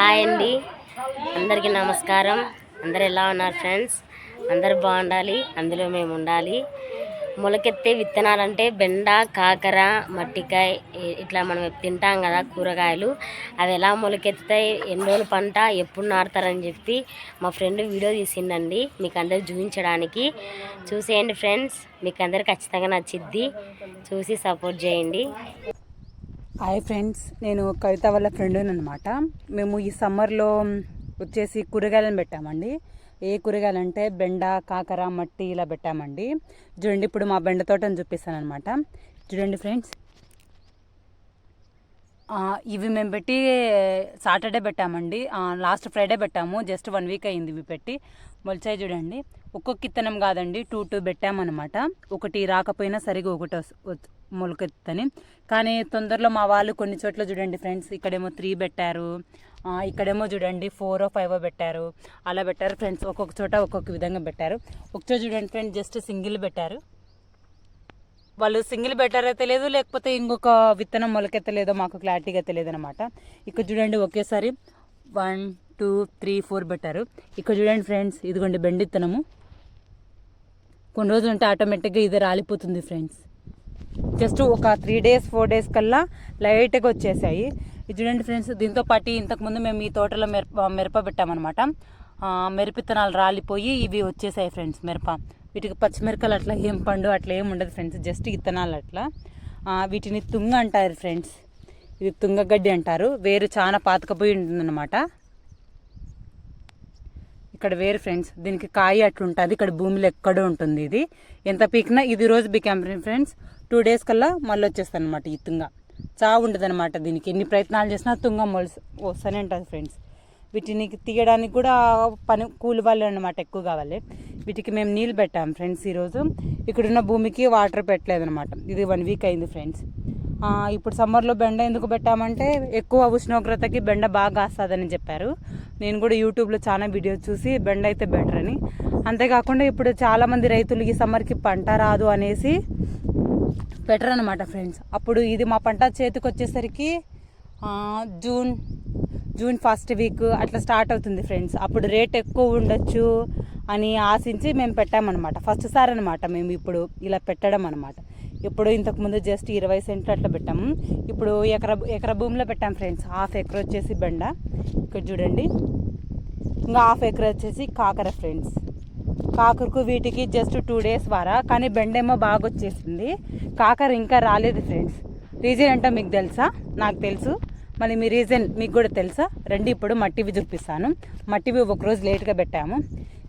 Hi అండి. అందరికీ నమస్కారం. అందరు ఎలా ఉన్నారు ఫ్రెండ్స్? అందరు బాగుండాలి. అందులో మేము ఉండాలి. మొలకెత్తే విత్తనాలంటే బెండ కాకర మట్టికాయ ఇట్లా మనం తింటాం కదా కూరగాయలు. అవి ఎలా మొలకెత్తుతాయి? ఎన్ని రోజులు పంట? ఎప్పుడు నాటుతారని చెప్పి మా ఫ్రెండ్ వీడియో తీసిండండి మీకు అందరు చూపించడానికి. చూసేయండి ఫ్రెండ్స్. మీకు అందరు ఖచ్చితంగా నచ్చిద్ది. చూసి సపోర్ట్ చేయండి. హాయ్ ఫ్రెండ్స్ నేను కవిత వాళ్ళ ఫ్రెండ్ని అనమాట మేము ఈ సమ్మర్లో వచ్చేసి కూరగాయలను పెట్టామండి. ఏ కూరగాయలు అంటే బెండ కాకర మట్టి ఇలా పెట్టామండి. చూడండి ఇప్పుడు మా బెండ తోటని చూపిస్తాను అనమాట చూడండి ఫ్రెండ్స్ ఇవి మేము పెట్టి సాటర్డే పెట్టామండి. లాస్ట్ ఫ్రైడే పెట్టాము. జస్ట్ వన్ వీక్ అయింది ఇవి పెట్టి. మొలిచాయి చూడండి. ఒక్కొక్క ఇత్తనం కాదండి టూ టూ పెట్టామన్నమాట. ఒకటి రాకపోయినా సరిగా ఒకటి వస్- మొలకెత్తని. కానీ తొందరలో మా వాళ్ళు కొన్ని చోట్ల చూడండి ఫ్రెండ్స్ ఇక్కడేమో త్రీ పెట్టారు. ఇక్కడేమో చూడండి ఫోర్ ఫైవ్ పెట్టారు. అలా పెట్టారు ఫ్రెండ్స్ ఒక్కొక్క చోట ఒక్కొక్క విధంగా పెట్టారు. ఒక చోట చూడండి ఫ్రెండ్స్ జస్ట్ సింగిల్ పెట్టారు. వాళ్ళు సింగిల్ పెట్టారో తెలియదు లేకపోతే ఇంకొక విత్తనం మొలకెత్తలేదో మాకు క్లారిటీగా తెలియదు అనమాట ఇక్కడ చూడండి ఒకేసారి వన్ టూ త్రీ ఫోర్ పెట్టారు. ఇక్కడ చూడండి ఫ్రెండ్స్ ఇదిగోండి బెండిత్తనము. కొన్ని రోజులు ఉంటే ఆటోమేటిక్గా ఇది రాలిపోతుంది ఫ్రెండ్స్. జస్ట్ ఒక త్రీ డేస్ ఫోర్ డేస్ కల్లా లైట్గా వచ్చేసాయి. ఇది చూడండి ఫ్రెండ్స్ దీంతో పాటు ఇంతకుముందు మేము ఈ తోటలో మిరప మిరప పెట్టామన్నమాట. ఆ, రాలిపోయి ఇవి వచ్చేసాయి ఫ్రెండ్స్ మిరప. వీటికి పచ్చిమిరపకాయలు అట్లా ఏం పండు అట్లా ఏం ఉండదు ఫ్రెండ్స్ జస్ట్ ఇత్తనాలు అట్లా. వీటిని తుంగ అంటారు ఫ్రెండ్స్. ఇది తుంగగడ్డి అంటారు. వేరు చాలా పాతకపోయి ఉంటుందన్నమాట. ఇక్కడ వేరు ఫ్రెండ్స్ దీనికి కాయ అట్లుంటుంది. ఇక్కడ భూమిలో ఎక్కడో ఉంటుంది ఇది. ఎంత పీకినా ఇది రోజు పీకాం ఫ్రెండ్స్. టూ డేస్ కల్లా మళ్ళీ వచ్చేస్తుంది అనమాట ఈ తుంగ. చావు అనమాట దీనికి. ఎన్ని ప్రయత్నాలు చేసినా తుంగ మొలిసి వస్తూనే ఉంటుంది ఫ్రెండ్స్. వీటిని తీయడానికి కూడా పని కూలి వాళ్ళు అనమాట ఎక్కువ కావాలి వీటికి మేము నీళ్ళు పెట్టాం ఫ్రెండ్స్ ఈరోజు. ఇక్కడున్న భూమికి వాటర్ పెట్టలేదు అనమాట ఇది వన్ వీక్ అయింది ఫ్రెండ్స్. ఇప్పుడు సమ్మర్లో బెండ ఎందుకు పెట్టామంటే ఎక్కువ ఉష్ణోగ్రతకి బెండ బాగా కాస్తుందని చెప్పారు. నేను కూడా యూట్యూబ్లో చాలా వీడియోస్ చూసి బెండ అయితే బెటర్ అని అంతేకాకుండా ఇప్పుడు చాలామంది రైతులు ఈ సమ్మర్కి పంట రాదు అనేసి బెటర్ అనమాట ఫ్రెండ్స్. అప్పుడు ఇది మా పంట చేతికి వచ్చేసరికి జూన్ జూన్ ఫస్ట్ వీక్ అట్లా స్టార్ట్ అవుతుంది ఫ్రెండ్స్. అప్పుడు రేట్ ఎక్కువ ఉండొచ్చు అని ఆశించి మేము పెట్టామన్నమాట. ఫస్ట్ సారి అనమాట మేము ఇప్పుడు ఇలా పెట్టడం అనమాట ఇప్పుడు ఇంతకుముందు జస్ట్ ఇరవై సెంట్లు అట్లా పెట్టాము. ఇప్పుడు ఎకర ఎకర భూమిలో పెట్టాం ఫ్రెండ్స్. హాఫ్ ఎకర్ వచ్చేసి బెండ. ఇక్కడ చూడండి. ఇంకా హాఫ్ ఎకర్ వచ్చేసి కాకర ఫ్రెండ్స్. కాకరకు వీటికి జస్ట్ టూ డేస్ వారా? కానీ బెండేమో బాగా వచ్చేసింది కాకర ఇంకా రాలేదు ఫ్రెండ్స్ రీజన్ ఏంటో మీకు తెలుసా? నాకు తెలుసు. మళ్ళీ మీ రీజన్ మీకు కూడా తెలుసా? రండి ఇప్పుడు మట్టివి చూపిస్తాను. మట్టివి ఒకరోజు లేట్గా పెట్టాము.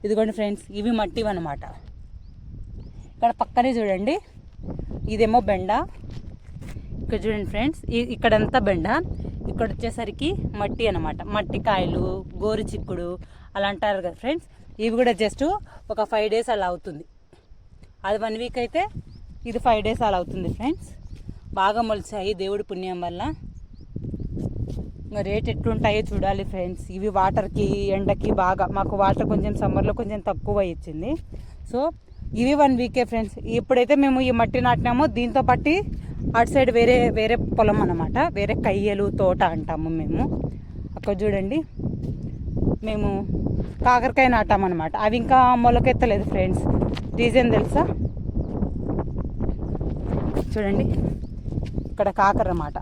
ఇదిగోండి ఫ్రెండ్స్ ఇవి మట్టివి అనమాట ఇక్కడ పక్కనే చూడండి. ఇదేమో బెండ. ఇక్కడ చూడండి ఫ్రెండ్స్ ఇక్కడంతా బెండ. ఇక్కడ వచ్చేసరికి మట్టి అనమాట మట్టి కాయలు గోరు చిక్కుడు అలా అంటారు కదా ఫ్రెండ్స్ ఇవి కూడా జస్ట్ ఒక ఫైవ్ డేస్ అలా అవుతుంది. అది వన్ వీక్ అయితే ఇది ఫైవ్ డేస్ అలా అవుతుంది ఫ్రెండ్స్ బాగా మొలిచాయి దేవుడి పుణ్యం వల్ల. ఇంకా రేట్ ఎట్లుంటాయో చూడాలి ఫ్రెండ్స్ ఇవి వాటర్కి ఎండకి బాగా మాకు వాటర్ కొంచెం సమ్మర్లో కొంచెం తక్కువ ఇచ్చింది. సో ఇవి వన్ వీకే ఫ్రెండ్స్ ఇప్పుడైతే మేము ఈ మట్టి నాటినామో. దీంతో పట్టి అటు సైడ్ వేరే వేరే పొలం అనమాట వేరే కయ్యలు తోట అంటాము మేము. అక్కడ చూడండి. మేము కాకరకాయ నాటామన్నమాట అవి ఇంకా మొలకెత్తలేదు ఫ్రెండ్స్. రీజన్ తెలుసా? చూడండి. ఇక్కడ కాకర అన్నమాట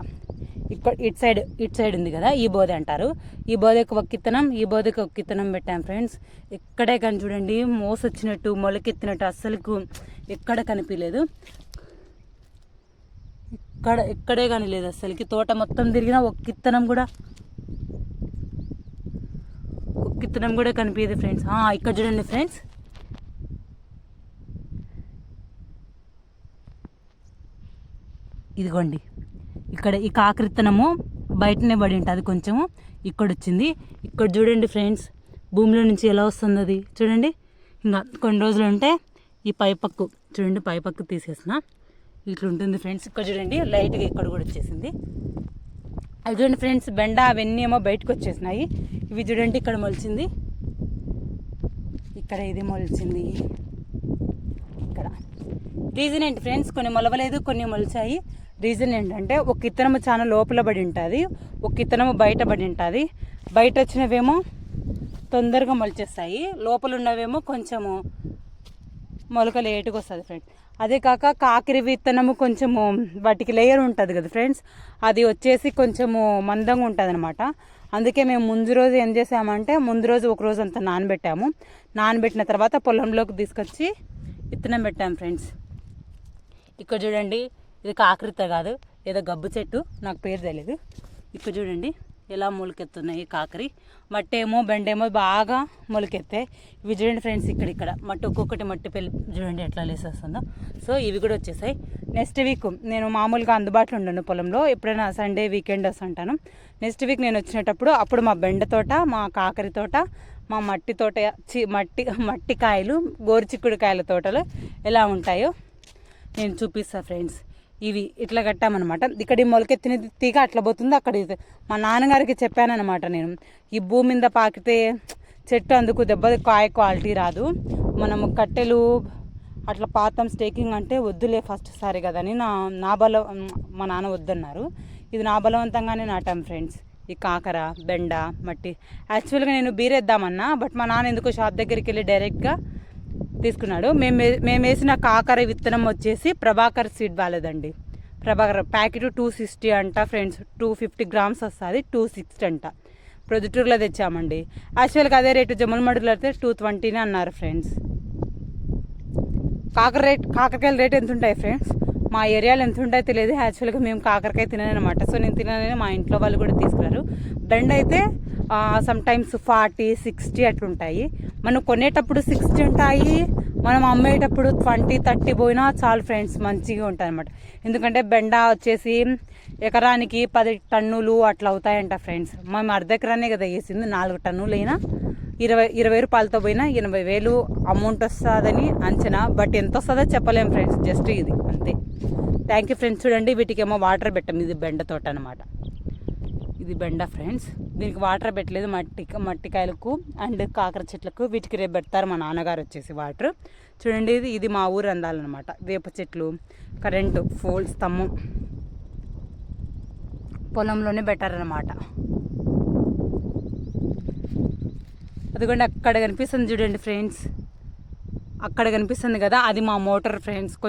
ఇక్కడ ఇటు సైడ్ ఇటు సైడ్ ఉంది కదా ఈ బోధ అంటారు. ఈ బోధకు ఒక కిత్తనం ఈ బోధకు ఒక ఇత్తనం పెట్టాం ఫ్రెండ్స్. ఎక్కడే కానీ చూడండి మోసొచ్చినట్టు మొలకెత్తినట్టు అస్సలుకు ఎక్కడ కనిపించలేదు. ఇక్కడ ఎక్కడే కానీ లేదు అస్సలకి. తోట మొత్తం తిరిగినా ఒక కిత్తనం కూడా ఒక్క కూడా కనిపించదు ఫ్రెండ్స్. ఇక్కడ చూడండి ఫ్రెండ్స్. ఇదిగోండి. ఇక్కడ ఈ కాకరిత్తనము బయటనే పడి ఉంటుంది. కొంచెము ఇక్కడ వచ్చింది ఇక్కడ చూడండి ఫ్రెండ్స్ భూమిలో నుంచి ఎలా వస్తుంది అది చూడండి. ఇంకా కొన్ని రోజులు ఉంటే ఈ పైపక్కు చూడండి పైపక్కు తీసేసిన. ఇట్లా ఉంటుంది ఫ్రెండ్స్. ఇక్కడ చూడండి లైట్గా ఇక్కడ కూడా వచ్చేసింది. అవి చూడండి ఫ్రెండ్స్ బెండ అవన్నీ ఏమో బయటకు వచ్చేసినాయి. ఇవి చూడండి ఇక్కడ మొలిచింది. ఇక్కడ ఇది మొలిచింది. ఇక్కడ. రీజన్ ఏంటి ఫ్రెండ్స్? కొన్ని మొలవలేదు కొన్ని మొలిచాయి. రీజన్ ఏంటంటే ఒక ఇత్తనము చాలా లోపల పడి ఉంటుంది ఒక ఇత్తనము బయట పడి ఉంటుంది. బయట వచ్చినవేమో తొందరగా మొలిచేస్తాయి. లోపల ఉన్నవేమో కొంచెము మొలక లేటుగా వస్తుంది ఫ్రెండ్స్ అదే కాక కాకిరి విత్తనము కొంచెము వాటికి లేయర్ ఉంటుంది కదా ఫ్రెండ్స్ అది వచ్చేసి కొంచెము మందంగా ఉంటుంది అనమాట అందుకే మేము ముందు రోజు ఏం చేసామంటే ముందు రోజు ఒక రోజు అంతా నానబెట్టాము. నానబెట్టిన తర్వాత పొలంలోకి తీసుకొచ్చి విత్తనం పెట్టాము ఫ్రెండ్స్ ఇక్కడ చూడండి ఇది కాకరిత కాదు ఏదో గబ్బు చెట్టు నాకు పేరు తెలియదు ఇక్కడ చూడండి. ఎలా మొలకెత్తున్నాయి కాకరి? మట్టి ఏమో బెండేమో బాగా మొలకెత్తాయి ఇవి చూడండి ఫ్రెండ్స్ ఇక్కడ ఇక్కడ. మట్టి ఒక్కొక్కటి మట్టి పెళ్ళి చూడండి ఎట్లా లేసేస్తుందో. సో ఇవి కూడా వచ్చేసాయి. నెక్స్ట్ వీక్ నేను మామూలుగా అందుబాటులో ఉండను పొలంలో. ఎప్పుడైనా సండే వీకెండ్ వస్తుంటాను నెక్స్ట్ వీక్ నేను వచ్చినప్పుడు అప్పుడు మా బెండ తోట మా కాకరి తోట మా మట్టి తోట చి మట్టి మట్టి కాయలు గోరుచిక్కుడు కాయల తోటలు ఎలా ఉంటాయో నేను చూపిస్తాను ఫ్రెండ్స్. ఇవి ఇట్లా కట్టామన్నమాట. ఇక్కడ ఈ మొలకెత్తిన తీగ అట్లా పోతుంది. అక్కడ ఇది మా నాన్నగారికి చెప్పానన్నమాట నేను. ఈ భూమి మీద పాకితే చెట్టు అందుకు దెబ్బ కాయ క్వాలిటీ రాదు. మనము కట్టెలు అట్లా పాతం స్టేకింగ్ అంటే వద్దులే ఫస్ట్ సారి కదా అని నా నా బలం మా నాన్న వద్దన్నారు. ఇది నా బలవంతంగానే నాటాం ఫ్రెండ్స్. ఈ కాకర బెండ మట్టి. యాక్చువల్గా నేను బీరేద్దామన్నా బట్ మా నాన్న ఎందుకో షాప్ దగ్గరికి వెళ్ళి డైరెక్ట్గా తీసుకున్నాడు. మేము మేము వేసిన కాకర విత్తనం వచ్చేసి ప్రభాకర్ సీడ్ వాళ్ళదండి. ప్రభాకర్ ప్యాకెట్ టూ సిక్స్టీ అంట ఫ్రెండ్స్ టూ ఫిఫ్టీ గ్రామ్స్ వస్తుంది టూ సిక్స్టీ అంట. ప్రొద్దుటూరులో తెచ్చామండి. యాక్చువల్గా అదే రేటు జమ్మలమడుగులో అయితే టూ ట్వంటీనే అన్నారు ఫ్రెండ్స్. కాకర రేట్ కాకరకాయల రేట్ ఎంత ఉంటాయి ఫ్రెండ్స్? మా ఏరియాలో ఎంత ఉంటాయో తెలియదు. యాక్చువల్గా మేము కాకరకాయ తిననమాట సో నేను తినని మా ఇంట్లో వాళ్ళు కూడా తీసుకున్నారు. బెండ్ అయితే సమ్టైమ్స్ ఫార్టీ సిక్స్టీ అట్లుంటాయి. మనం కొనేటప్పుడు సిక్స్టీ ఉంటాయి. మనం అమ్మేటప్పుడు ట్వంటీ థర్టీ పోయినా చాలు ఫ్రెండ్స్ మంచిగా ఉంటుంది అనమాట ఎందుకంటే బెండ వచ్చేసి ఎకరానికి పది టన్నులు అట్లా అవుతాయంట ఫ్రెండ్స్ మేము అర్ధ ఎకరానే కదా వేసింది నాలుగు టన్నులు అయినా ఇరవై ఇరవై రూపాయలతో పోయినా ఎనభై వేలు అమౌంట్ వస్తుందని అంచనా. బట్ ఎంత వస్తుందో చెప్పలేం ఫ్రెండ్స్ జస్ట్ ఇది అంతే. థ్యాంక్ యూ ఫ్రెండ్స్ చూడండి వీటికేమో వాటర్ పెట్టాం ఇది బెండ తోట అనమాట ఇది బెండ ఫ్రెండ్స్. దీనికి వాటర్ పెట్టలేదు మట్టి మట్టికాయలకు అండ్ కాకర చెట్లకు వీటికి రేపు పెడతారు మా నాన్నగారు వచ్చేసి వాటర్. చూడండి ఇది ఇది మా ఊరు అందాలన్నమాట. వేప చెట్లు కరెంటు ఫోల్ స్తంభం పొలంలోనే పెట్టారనమాట అదిగోండి అక్కడ కనిపిస్తుంది చూడండి ఫ్రెండ్స్. అక్కడ కనిపిస్తుంది కదా అది మా మోటార్ ఫ్రెండ్స్. కొంచెం